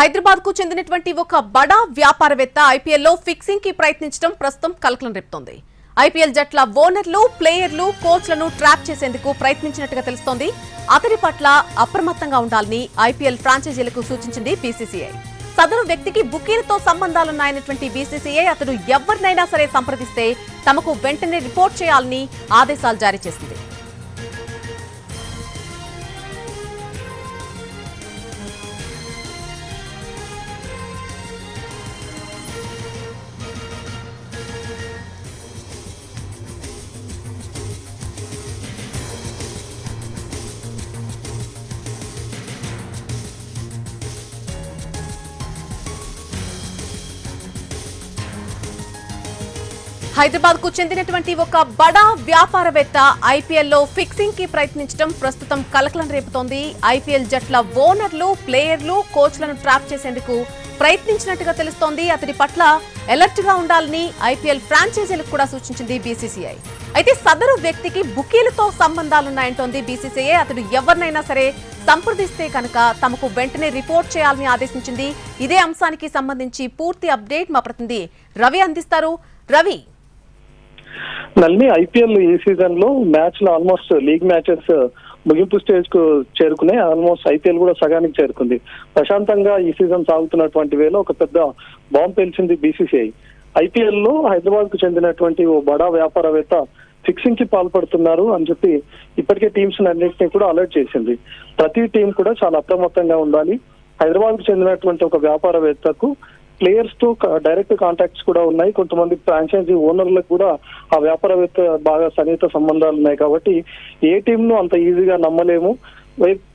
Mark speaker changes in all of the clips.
Speaker 1: హైదరాబాద్కు చెందినటువంటి ఒక బడా వ్యాపారవేత్త ఐపీఎల్లో ఫిక్సింగ్కి ప్రయత్నించడం ప్రస్తుతం కలకలం రేపుతోంది. ఐపీఎల్ జట్ల ఓనర్లు ప్లేయర్లు కోచ్లను ట్రాప్ చేసేందుకు ప్రయత్నించినట్టుగా తెలుస్తోంది. అతడి పట్ల అప్రమత్తంగా ఉండాలని ఐపీఎల్ ఫ్రాంచైజీలకు సూచించింది బీసీసీఐ. సదరు వ్యక్తికి బుకీలతో సంబంధాలున్నాయన్నటువంటి బీసీసీఐ అతడు ఎవరినైనా సరే సంప్రదిస్తే తమకు వెంటనే రిపోర్ట్ చేయాలని ఆదేశాలు జారీ చేసింది. హైదరాబాద్కు చెందినటువంటి ఒక బడా వ్యాపారవేత్త ఐపీఎల్లో ఫిక్సింగ్కి ప్రయత్నించడం ప్రస్తుతం కలకలం రేపుతోంది. ఐపీఎల్ జట్ల ఓనర్లు ప్లేయర్లు కోచ్లను ట్రాప్ చేసేందుకు ప్రయత్నించినట్టుగా తెలుస్తోంది. అతడి పట్ల అలర్ట్గా ఉండాలని ఐపీఎల్ ఫ్రాంచైజీలకు కూడా సూచించింది బీసీసీఐ. అయితే సదరు వ్యక్తికి బుకీలతో సంబంధాలున్నాయంటోంది బీసీసీఐ. అతడు ఎవరినైనా సరే సంప్రదిస్తే కనుక తమకు వెంటనే రిపోర్ట్ చేయాలని ఆదేశించింది. ఇదే అంశానికి సంబంధించి పూర్తి అప్డేట్ మా ప్రతినిధి రవి అందిస్తారు. రవి
Speaker 2: నల్ని ఐపీఎల్ ఈ సీజన్లో మ్యాచ్లో ఆల్మోస్ట్ లీగ్ మ్యాచెస్ ముగింపు స్టేజ్కు చేరుకున్నాయి. ఆల్మోస్ట్ ఐపీఎల్ కూడా సగానికి చేరుకుంది. ప్రశాంతంగా ఈ సీజన్ సాగుతున్నటువంటి వేలో ఒక పెద్ద బాంబు పేల్చింది బీసీసీఐ. ఐపీఎల్లో హైదరాబాద్కు చెందినటువంటి ఓ బడా వ్యాపారవేత్త ఫిక్సింగ్కి పాల్పడుతున్నారు అని చెప్పి ఇప్పటికే టీమ్స్ అన్నింటినీ కూడా అలర్ట్ చేసింది. ప్రతి టీం కూడా చాలా అప్రమత్తంగా ఉండాలి. హైదరాబాద్కు చెందినటువంటి ఒక వ్యాపారవేత్తకు ప్లేయర్స్తో డైరెక్ట్ కాంటాక్ట్స్ కూడా ఉన్నాయి. కొంతమంది ఫ్రాంచైజీ ఓనర్లకు కూడా ఆ వ్యాపారవేత్త బాగా సన్నిహిత సంబంధాలు ఉన్నాయి కాబట్టి ఏ టీమ్ను అంత ఈజీగా నమ్మలేము.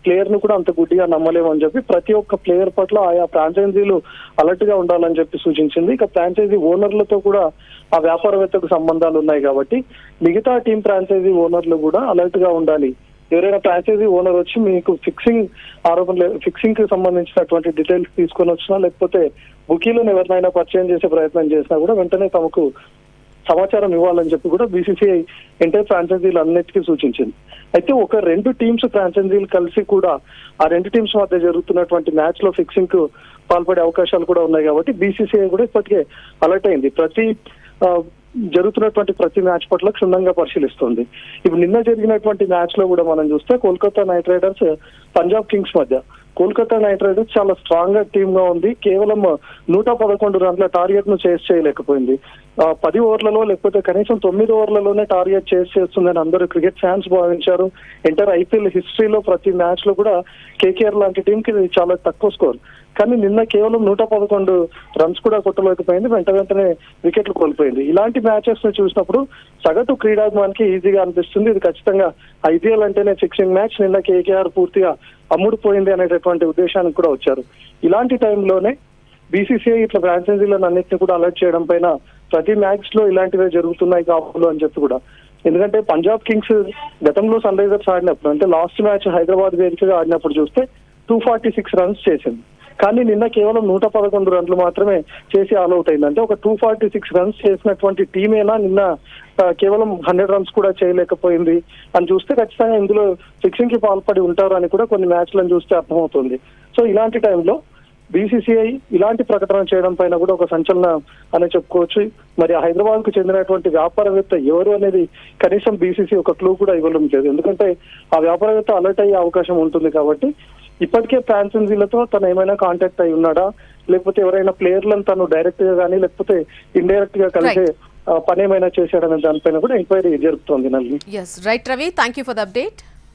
Speaker 2: ప్లేయర్ను కూడా అంత గుడ్డిగా నమ్మలేము అని చెప్పి ప్రతి ఒక్క ప్లేయర్ పట్ల ఆయా ఫ్రాంచైజీలు అలర్ట్గా ఉండాలని చెప్పి సూచించింది. ఇక ఫ్రాంచైజీ ఓనర్లతో కూడా ఆ వ్యాపారవేత్తకు సంబంధాలు ఉన్నాయి కాబట్టి మిగతా టీం ఫ్రాంచైజీ ఓనర్లు కూడా అలర్ట్గా ఉండాలి. ఎవరైనా ఫ్రాంచైజీ ఓనర్ వచ్చి మీకు ఫిక్సింగ్ ఆరోపణ ఫిక్సింగ్కి సంబంధించినటువంటి డీటెయిల్స్ తీసుకొని వచ్చినా లేకపోతే బుకీలను ఎవరినైనా పరిచయం చేసే ప్రయత్నం చేసినా కూడా వెంటనే తమకు సమాచారం ఇవ్వాలని చెప్పి కూడా బీసీసీఐ ఎంటైర్ ఫ్రాంచైజీలు అన్నిటికీ సూచించింది. అయితే ఒక రెండు టీమ్స్ ఫ్రాంచైజీలు కలిసి కూడా ఆ రెండు టీమ్స్ మధ్య జరుగుతున్నటువంటి మ్యాచ్లో ఫిక్సింగ్కు పాల్పడే అవకాశాలు కూడా ఉన్నాయి కాబట్టి బీసీసీఐ కూడా ఇప్పటికే అలర్ట్ అయింది. ప్రతి జరుగుతున్నటువంటి ప్రతి మ్యాచ్ పట్ల క్షుణ్ణంగా పరిశీలిస్తుంది. ఇప్పుడు నిన్న జరిగినటువంటి మ్యాచ్లో కూడా మనం చూస్తే Kolkata Knight Riders Punjab Kings మధ్య కోల్కతా నైట్ రైడర్స్ చాలా స్ట్రాంగ్గా టీమ్గా ఉంది. కేవలం నూట పదకొండు రన్ల టార్గెట్ను చేస్ చేయలేకపోయింది. పది ఓవర్లలో లేకపోతే కనీసం తొమ్మిది ఓవర్లలోనే టార్గెట్ చేస్ చేస్తుందని అందరూ క్రికెట్ ఫ్యాన్స్ భావించారు. ఎంటర్ ఐపీఎల్ హిస్టరీలో ప్రతి మ్యాచ్లో కూడా కేకేఆర్ లాంటి టీంకి ఇది చాలా తక్కువ స్కోర్. కానీ నిన్న కేవలం నూట పదకొండు రన్స్ కూడా కొట్టలేకపోయింది. వెంట వెంటనే వికెట్లు కోల్పోయింది. ఇలాంటి మ్యాచెస్ను చూసినప్పుడు సగటు క్రీడాభిమానికి ఈజీగా అనిపిస్తుంది. ఇది ఖచ్చితంగా ఐపీఎల్ అంటేనే ఫిక్సింగ్ మ్యాచ్. నిన్న కేకేఆర్ పూర్తిగా అమ్ముడుపోయింది అనేటటువంటి ఉద్దేశానికి కూడా వచ్చారు. ఇలాంటి టైంలోనే బీసీసీఐ ఇట్లా ఫ్రాంచైజీలను అన్నింటినీ కూడా అలర్ట్ చేయడం పైన ప్రతి మ్యాచ్లో ఇలాంటివే జరుగుతున్నాయి కావాలి అని చెప్పి కూడా. ఎందుకంటే పంజాబ్ కింగ్స్ గతంలో సన్ రైజర్స్ ఆడినప్పుడు అంటే లాస్ట్ మ్యాచ్ హైదరాబాద్ వేదికగా ఆడినప్పుడు చూస్తే టూ ఫార్టీ సిక్స్ రన్స్ చేసింది. కానీ నిన్న కేవలం నూట పదకొండు రన్లు మాత్రమే చేసి ఆల్ అవుట్ అయింది. అంటే ఒక టూ ఫార్టీ సిక్స్ రన్స్ చేసినటువంటి టీమేనా? నిన్న కేవలం హండ్రెడ్ రన్స్ కూడా చేయలేకపోయింది అని చూస్తే ఖచ్చితంగా ఇందులో ఫిక్సింగ్కి పాల్పడి ఉంటారు అని కూడా కొన్ని మ్యాచ్లను చూస్తే అర్థమవుతుంది. సో ఇలాంటి టైంలో బీసీసీఐ ఇలాంటి ప్రకటన చేయడం పైన కూడా ఒక సంచలనం అనే చెప్పుకోవచ్చు. మరి హైదరాబాద్కు చెందినటువంటి వ్యాపారవేత్త ఎవరు అనేది కనీసం బీసీసీ ఒక క్లూ కూడా ఇవ్వడం లేదు. ఎందుకంటే ఆ వ్యాపారవేత్త అలర్ట్ అయ్యే అవకాశం ఉంటుంది కాబట్టి ఇప్పటికే ఫ్రాంచైజీలతో తను ఏమైనా కాంటాక్ట్ అయి ఉన్నాడా? లేకపోతే ఎవరైనా ప్లేయర్లను తను డైరెక్ట్గా కానీ లేకపోతే ఇండైరెక్ట్గా కలిసే పని ఏమైనా చేశాడనే దానిపైన కూడా ఎంక్వైరీ జరుపుతోంది నల్లి
Speaker 1: right Ravi thank you for the update